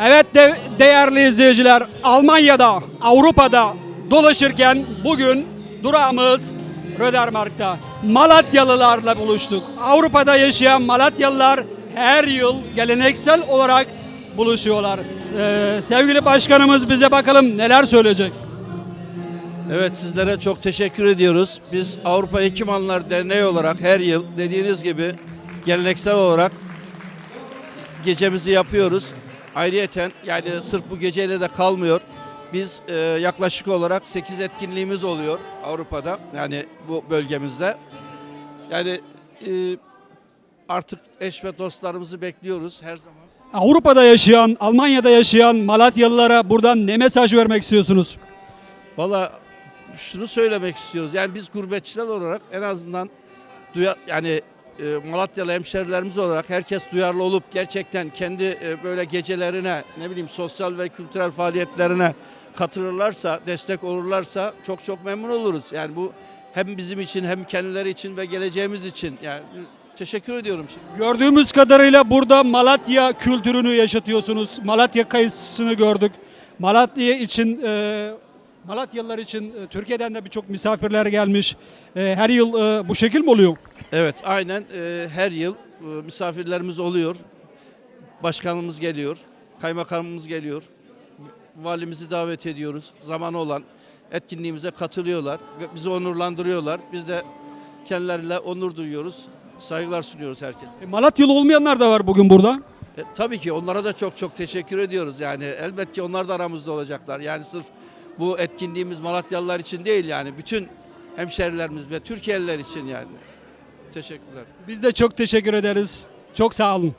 Evet de, değerli izleyiciler Almanya'da, Avrupa'da dolaşırken bugün durağımız Rödermark'ta. Malatyalılarla buluştuk. Avrupa'da yaşayan Malatyalılar her yıl geleneksel olarak buluşuyorlar. Ee, sevgili başkanımız bize bakalım neler söyleyecek. Evet sizlere çok teşekkür ediyoruz. Biz Avrupa Hekimanlar Derneği olarak her yıl dediğiniz gibi geleneksel olarak gecemizi yapıyoruz. Ayrıyeten yani sırf bu geceyle de kalmıyor. Biz e, yaklaşık olarak 8 etkinliğimiz oluyor Avrupa'da yani bu bölgemizde. Yani e, artık eş ve dostlarımızı bekliyoruz her zaman. Avrupa'da yaşayan, Almanya'da yaşayan Malatyalılara buradan ne mesaj vermek istiyorsunuz? Valla şunu söylemek istiyoruz. Yani biz gurbetçiler olarak en azından duya, yani Malatyalı hemşerilerimiz olarak herkes duyarlı olup gerçekten kendi e, böyle gecelerine ne bileyim sosyal ve kültürel faaliyetlerine katılırlarsa, destek olurlarsa çok çok memnun oluruz. Yani bu hem bizim için hem kendileri için ve geleceğimiz için yani teşekkür ediyorum. Gördüğümüz kadarıyla burada Malatya kültürünü yaşatıyorsunuz. Malatya kayısısını gördük. Malatya için, e, Malatyalılar için e, Türkiye'den de birçok misafirler gelmiş. E, her yıl e, bu şekil mi oluyor? Evet aynen her yıl e, misafirlerimiz oluyor. Başkanımız geliyor, kaymakamımız geliyor. Valimizi davet ediyoruz. Zamanı olan etkinliğimize katılıyorlar ve bizi onurlandırıyorlar. Biz de kendileriyle onur duyuyoruz. Saygılar sunuyoruz herkese. E, Malatyalı olmayanlar da var bugün burada. E, tabii ki onlara da çok çok teşekkür ediyoruz. Yani elbette ki onlar da aramızda olacaklar. Yani sırf bu etkinliğimiz Malatyalılar için değil yani bütün hemşerilerimiz ve Türkiye'liler için yani. Teşekkürler. Biz de çok teşekkür ederiz. Çok sağ olun.